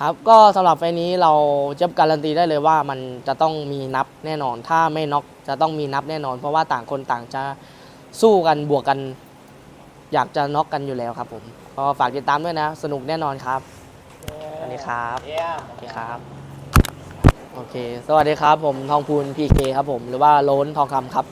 ครับก็สำหรับไฟนี้เราจะการันตีได้เลยว่ามันจะต้องมีนับแน่นอน ถ้าไม่น็อกจะต้องมีนับแน่นอน เพราะว่าต่างคนต่างจะสู้กันบวกกัน อยากจะน็อกกันอยู่แล้วครับผมก็ฝากติดตามด้วยนะ สนุกแน่นอนครับสวัสดีครับเยี่ยมโอเคครับโอเค สวัสดีครับผมทองพูนพีเคครับผมหรือว่าโล้นทองคำครับ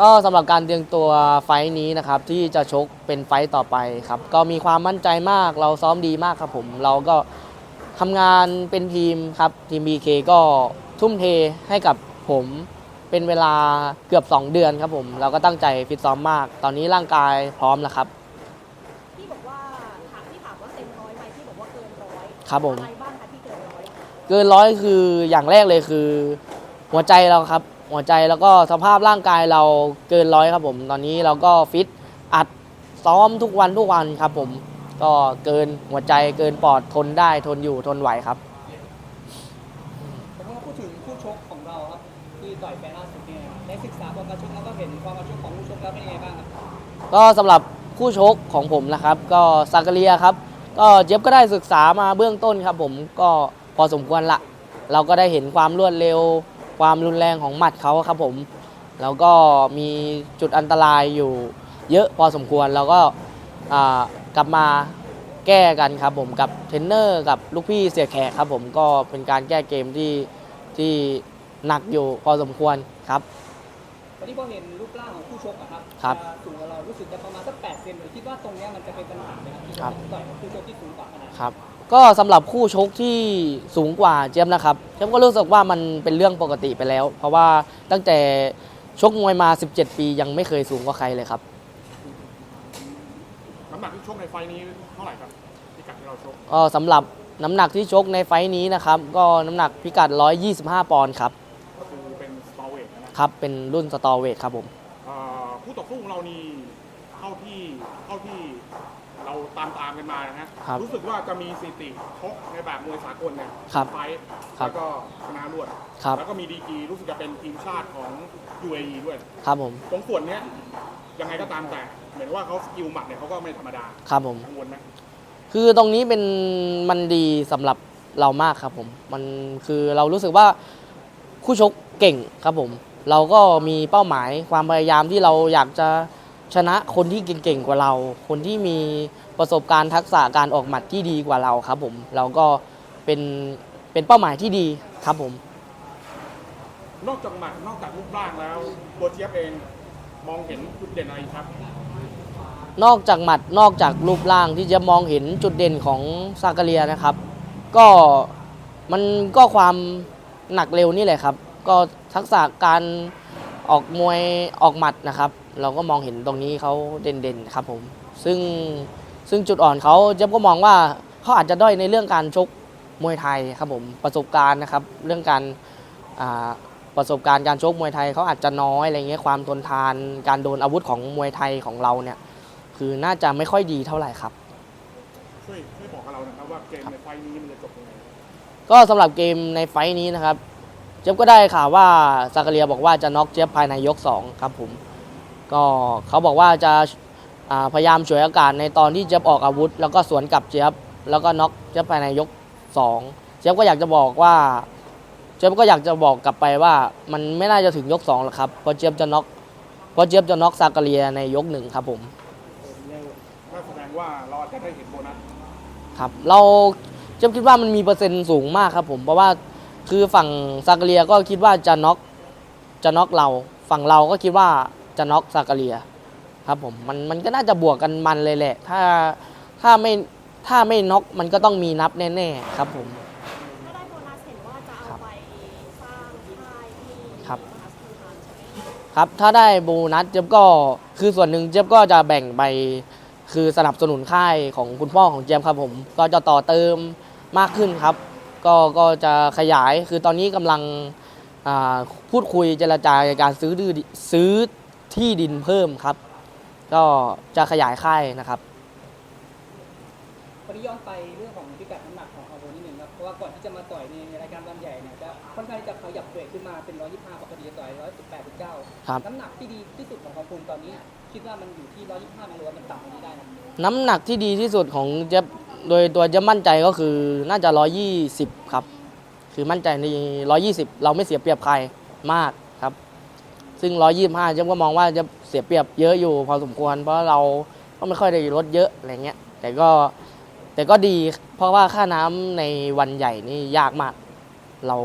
ก็สำหรับการเตรียมตัวไฟท์นี้นะครับที่จะชกเป็นไฟท์ต่อไปครับก็มีความมั่นใจมากเราซ้อมดีมากครับผมเราก็ทำงานเป็นทีมครับทีม BK ก็ทุ่มเทให้กับผมเป็นเวลาเกือบ 2 เดือนครับผม เราก็ตั้งใจฟิตซ้อมมาก ตอนนี้ร่างกายพร้อมแล้วครับ ที่บอกว่าถามที่ถามว่าเต็มร้อยไหมที่บอกว่าเกินร้อยครับผม อะไรบ้างคะที่เกินร้อย เกินร้อยคืออย่างแรกเลยคือ หัวใจเราครับ หัวใจแล้วก็สภาพร่างกายเราเกินร้อยครับผม ตอนนี้เราก็ฟิตอัดซ้อมทุกวันทุกวันครับผม ก็เกินหัวใจเกินปอดทนได้ทนอยู่ทนไหวครับผมว่าพูดถึงคู่ชกของเราครับที่ต่อยไปล่าสุดเนี่ยได้ศึกษาความการชกแล้วก็เห็นความการชกของคู่ชกแล้วเป็นยังไงบ้างครับก็สำหรับคู่ชกของผมนะครับ ก็ซากาเรียครับ ก็เจ็บก็ได้ศึกษามาเบื้องต้นครับผมก็พอสมควรละ เราก็ได้เห็นความรวดเร็ว ความรุนแรงของหมัดเขาครับผม แล้วก็มีจุดอันตรายอยู่เยอะพอสมควรแล้วก็กลับมาแก้กันครับผมกับเทรนเนอร์กับลูกพี่เสียแขกครับผมก็เป็นการแก้เกมที่ที่หนักอยู่พอสมควรครับ วันนี้พอเห็นรูปร่างของคู่ชกอะครับครับ จะสูงกว่าเรารู้สึกจะประมาณสักแปดเซนเลยคิดว่าตรงเนี้ยมันจะเป็นปัญหาไหมครับที่ครับจะต่อยกับคู่ชกที่สูงกว่าขนาดนั้นครับ ก็สำหรับคู่ชกที่สูงกว่าเจมส์นะครับเจมส์ก็รู้สึกว่ามันเป็นเรื่องปกติไปแล้ว เพราะว่าตั้งแต่ชกมวยมา 17 ปียังไม่เคยสูงกว่าใครเลยครับ น้ำหนักที่ชกในไฟล์นี้เท่าไหร่ครับพิกัดที่เราชกก็สำหรับน้ำหนักที่ชกในไฟท์นี้นะครับ ก็น้ำหนักพิกัด 125 ปอนด์ครับ ครับ เป็นรุ่นสตอเวทครับผม เอ่อผู้ต่อสู้ของเรานี่เท่าที่เท่าที่เราตามตามกันมานะฮะครับรู้สึกว่าจะมีสถิติชกในแบบมวยสากลเนี่ยครับไฟท์ครับแล้วก็ชนะรวดครับ แล้วก็มีดีกรีรู้สึกจะเป็นทีมชาติของ UAE ด้วยครับผมตรงส่วนเนี้ยยังไงก็ตามแต่ เหมือนว่าเขาสกิลหมัดเนี่ยเขาก็ไม่ธรรมดาครับผม กังวลไหมคือตรงนี้เป็นมันดีสำหรับเรามากครับผม มันคือเรารู้สึกว่าคู่ชกเก่งครับผม เราก็มีเป้าหมายความพยายามที่เราอยากจะชนะคนที่เก่งๆกว่าเรา คนที่มีประสบการณ์ทักษะการออกหมัดที่ดีกว่าเราครับผมเราก็เป็นเป็นเป้าหมายที่ดีครับผม นอกจากหมัดนอกจากรูปร่างแล้วตัวเจี๊ยบเองมองเห็นจุดเด่นอะไรครับ นอกจากหมัดนอกจากรูปร่างที่จะมองเห็นจุดเด่นของซากาเรียนะครับ ก็มันก็ความหนักเร็วนี่แหละครับ ก็ ทักษะการออกมวยออกหมัดนะครับ เราก็มองเห็นตรงนี้เขาเด่นๆครับผมซึ่งซึ่งจุดอ่อนเขาเจ๊บก็มองว่าเขาอาจจะด้อยในเรื่องการชกมวยไทยครับผมประสบการณ์นะครับ เรื่องการอ่าประสบการณ์การชกมวยไทยเขาอาจจะน้อยอะไรเงี้ยความทนทาน การโดนอาวุธของมวยไทยของเราเนี่ยคือน่าจะไม่ค่อยดีเท่าไหร่ครับช่วยช่วยบอกกับเราหนะครับว่าเกมในไฟล์นี้มันจะจบยังไงก็สำหรับเกมในไฟท์นี้นะครับเจี๊ยบก็ได้ข่าวว่าซากาเรียบอกว่าจะน็อกเจี๊ยบภายในยก2ครับผมก็เขาบอกว่าจะอ่าพยายามฉวยโอกาสในตอนที่เจี๊ยบออกอาวุธ แล้วก็สวนกลับเจี๊ยบแล้วก็น็อกเจี๊ยบภายในยก 2 เจี๊ยบก็อยากจะบอกว่า เจี๊ยบก็อยากจะบอกกลับไปว่า มันไม่น่าจะถึงยก2หรอกครับเพราะเจี๊ยบจะน็อกเพราะเจี๊ยบจะน็อกซากาเรียในยกหนึ่งครับผมก็แสดงว่าเราอาจจะได้เห็นโบนัสครับเราเจะคิดว่ามันมีเปอร์เซ็นต์สูงมากครับผมเพราะว่า คือฝั่งซากาเรียก็คิดว่าจะน็อกจะน็อกเรา ฝั่งเราก็คิดว่าจะน็อกซากาเรียครับผมมันมันก็น่าจะบวกกันมันเลยแหละ ถ้าถ้าไม่ถ้าไม่น็อกมันก็ต้องมีนับแน่ๆครับผมถ้าได้โบนัสเห็นว่าจะเอาไปสร้างค่ายที่ครับโบนัสคือทานใช่ไหมครับถ้าได้โบนัสเจ๊ยบก็คือส่วนหนึ่งเจ๊ยบก็จะแบ่งไปคือสนับสนุนค่ายของคุณพ่อของเจี๊ยบครับผมก็จะต่อเติมมากขึ้นครับ ก็ก็จะขยายคือตอนนี้กำลังอ่าพูดคุยเจรจาในการซื้อดือซื้อที่ดินเพิ่มครับ ก็จะขยายค่ายนะครับวันนี้ย้อนไปเรื่องของพิกัดน้ำหนักของอาโบนิดนึงครับเพราะว่าก่อนที่จะมาต่อยในรายการวันใหญ่เนี่ยจะค่อนข้างที่จะขยับเวทขึ้นมาเป็น 125ปกติจะต่อย 118 19ครับน้ำหนักที่ดีที่สุดของของคุณตอนนี้ คิดว่ามันอยู่ที่ 125ไหมหรือว่ามันต่ำกว่านี้ได้นะน้ำหนักที่ดีที่สุดของเจ๊ยบ โดยตัวจ๊ยบมั่นใจก็คือน่าจะ 120 ครับ คือมั่นใจใน 120 เราไม่เสียเปรียบใครมากครับ ซึ่ง 125เจ๊ยบก็มองว่าจะเสียเปรียบเยอะอยู่พอสมควร เพราะเราก็ไม่ค่อยได้ลดเยอะอะไรเงี้ย แต่ก็แต่ก็ดีเพราะว่าค่าน้ำในวันใหญ่นี่ยากมาก เรา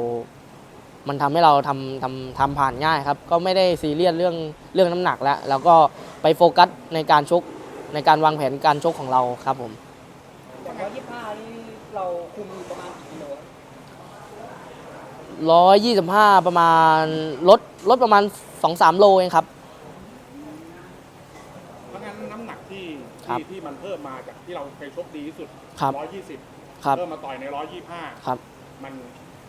มันทำให้เราทำทำทำผ่านง่ายครับ ก็ไม่ได้ซีเรียสเรื่องเรื่องน้ำหนักแล้ว แล้วก็ไปโฟกัสในการชกในการวางแผนการชกของเราครับผม อย่าง125นี่เราคุมอยู่ประมาณกี่กิโลครับร้อยยี่สิบห้าประมาณลดลดประมาณสองสามโลเองครับ เพราะงั้นน้ำหนักที่ครับที่ที่มันเพิ่มมาจากที่เราเคยชกดีที่สุด ครับ120ครับเพิ่มมาต่อยใน 125 ครับ มัน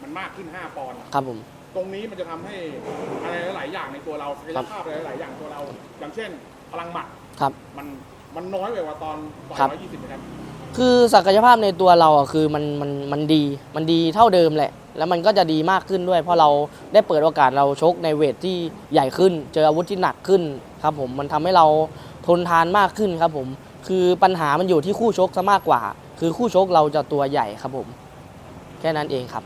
มันมากขึ้น 5 ปอนด์ครับผม ตรงนี้มันจะทำให้อะไรหลาย ๆ อย่างในตัวเราศักยภาพอะไรหลาย ๆ อย่างตัวเรา อย่างเช่นพลังหมัดครับ มันมันน้อยไปกว่าตอนต่อยครับ 120นะครับ คือศักยภาพในตัวเราอะคือมันมันมันดีมันดีเท่าเดิมแหละ แล้วมันก็จะดีมากขึ้นด้วย เพราะเราได้เปิดโอกาสเราชกในเวทที่ใหญ่ขึ้น เจออาวุธที่หนักขึ้นครับผมมันทำให้เราทนทานมากขึ้นครับผม คือปัญหามันอยู่ที่คู่ชกซะมากกว่า คือคู่ชกเราจะตัวใหญ่ครับผม แค่นั้นเองครับ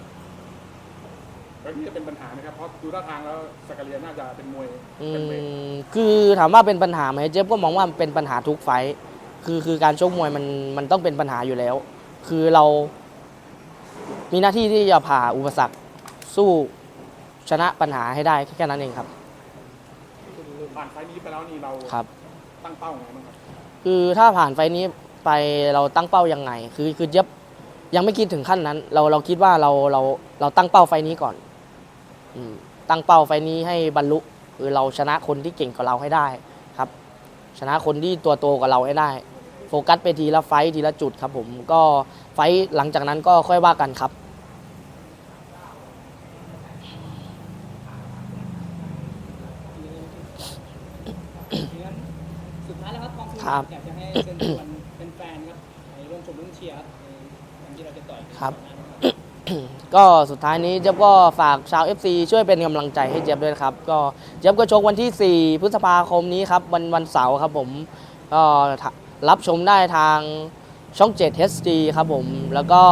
แล้วนี่จะเป็นปัญหาไหมครับเพราะดูท่าทางแล้วสกาเลียน่าจะเป็นมวยอืเป็นเวทมคือถามว่าเป็นปัญหาไหมเจ๊บก็มองว่ามันเป็นปัญหาทุกไฟท์ คือคือการชกมวยมันมันต้องเป็นปัญหาอยู่แล้ว คือเรา มีหน้าที่ที่จะผ่าอุปสรรคสู้ชนะปัญหาให้ได้แค่นั้นเองครับผ่านไฟล์นี้ไปแล้วนี่เราครับ ตั้งเป้าไงบ้างครับคือถ้าผ่านไฟท์นี้ไปเราตั้งเป้ายังไง คือคือเจ๊บยังไม่คิดถึงขั้นนั้น เราเราคิดว่าเราเราเราตั้งเป้าไฟท์นี้ก่อนอืมตั้งเป้าไฟท์นี้ให้บรรลุคือเราชนะคนที่เก่งกว่าเราให้ได้ครับ ชนะคนที่ตัวโตกว่าเราให้ได้ โฟกัสไปทีละไฟท์ทีละจุดครับผมก็ไฟท์หลังจากนั้นก็ค่อยว่ากันครับงั้นสุดท้ายแล้วครับกองทุนครับอยากจะให้เชิญชวนเป็นแฟนๆครับในร่วมชมร่วมเชียร์ครับในวันที่เราจะต่อยครับ ก็สุดท้ายนี้เจ๊ยบก็ฝากชาว FC ช่วยเป็นกำลังใจให้เจี๊ยบด้วยนะครับ ก็เจี๊ยบก็ชกวันที่ 4 พฤษภาคมนี้ครับ วันวันเสาร์ครับผมก็ รับชมได้ทางช่อง 7 HD ครับผม แล้วก็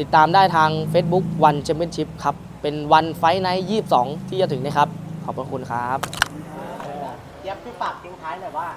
ติดตามได้ทาง Facebook วันแชมเปี้ยนชิพครับ เป็นวันไฟไนท์22 ที่จะถึงนะครับ ขอบพระคุณครับ เจี๊ยบพี่ปากทิ้งท้ายหน่อยว่า